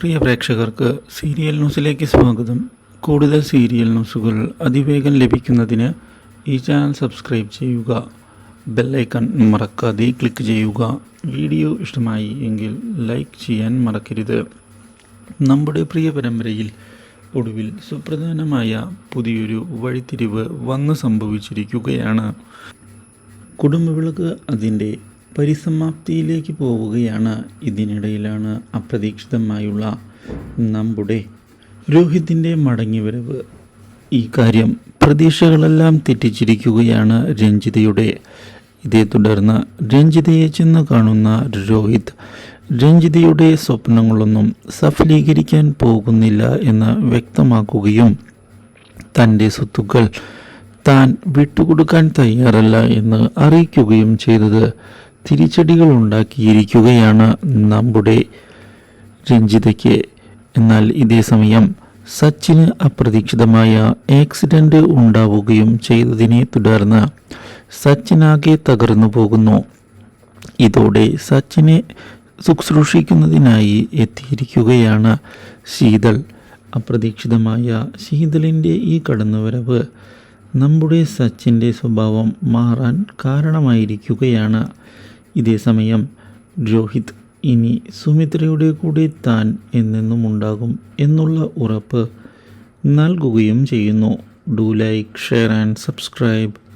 പ്രിയ പ്രേക്ഷകർക്ക് സീരിയൽ ന്യൂസിലേക്ക് സ്വാഗതം. കൂടുതൽ സീരിയൽ ന്യൂസുകൾ അതിവേഗം ലഭിക്കുന്നതിന് ഈ ചാനൽ സബ്സ്ക്രൈബ് ചെയ്യുക. ബെല്ലൈക്കൺ മറക്കാതെ ക്ലിക്ക് ചെയ്യുക. വീഡിയോ ഇഷ്ടമായി എങ്കിൽ ലൈക്ക് ചെയ്യാൻ മറക്കരുത്. നമ്മുടെ പ്രിയ പരമ്പരയിൽ ഒടുവിൽ സുപ്രധാനമായ പുതിയൊരു വഴിത്തിരിവ് വന്ന് സംഭവിച്ചിരിക്കുകയാണ്. കുടുംബവിളക്ക് അതിന്റെ പരിസമാപ്തിയിലേക്ക് പോവുകയാണ്. ഇതിനിടയിലാണ് അപ്രതീക്ഷിതമായുള്ള നമ്മുടെ രോഹിത്തിന്റെ മടങ്ങിവരവ്. ഈ കാര്യം പ്രതീക്ഷകളെല്ലാം തെറ്റിച്ചിരിക്കുകയാണ് രഞ്ജിതയുടെ. ഇതേ തുടർന്ന് രഞ്ജിതയെ ചെന്ന് കാണുന്ന രോഹിത് രഞ്ജിതയുടെ സ്വപ്നങ്ങളൊന്നും സഫലീകരിക്കാൻ പോകുന്നില്ല എന്ന് വ്യക്തമാക്കുകയും തന്റെ സ്വത്തുക്കൾ താൻ വിട്ടുകൊടുക്കാൻ തയ്യാറല്ല എന്ന് അറിയിക്കുകയും ചെയ്തത് തിരിച്ചടികൾ ഉണ്ടാക്കിയിരിക്കുകയാണ് നമ്മുടെ രഞ്ജിതയ്ക്ക്. എന്നാൽ ഇതേ സമയം സച്ചിന് അപ്രതീക്ഷിതമായ ആക്സിഡന്റ് ഉണ്ടാവുകയും ചെയ്തതിനെ തുടർന്ന് സച്ചിനാകെ തകർന്നു പോകുന്നു. ഇതോടെ സച്ചിനെ ശുശ്രൂഷിക്കുന്നതിനായി എത്തിയിരിക്കുകയാണ് ശീതൾ. അപ്രതീക്ഷിതമായ ശീതളിന്റെ ഈ കടന്നുവരവ് നമ്മുടെ സച്ചിന്റെ സ്വഭാവം മാറാൻ കാരണമായിരിക്കുകയാണ് ഇതേ സമയം. രോഹിത് ഇനി സുമിത്രയുടെ കൂടെ താൻ എന്നെന്നും ഉണ്ടാകും എന്നുള്ള ഉറപ്പ് നൽകുകയും ചെയ്യുന്നു. Do like share and subscribe.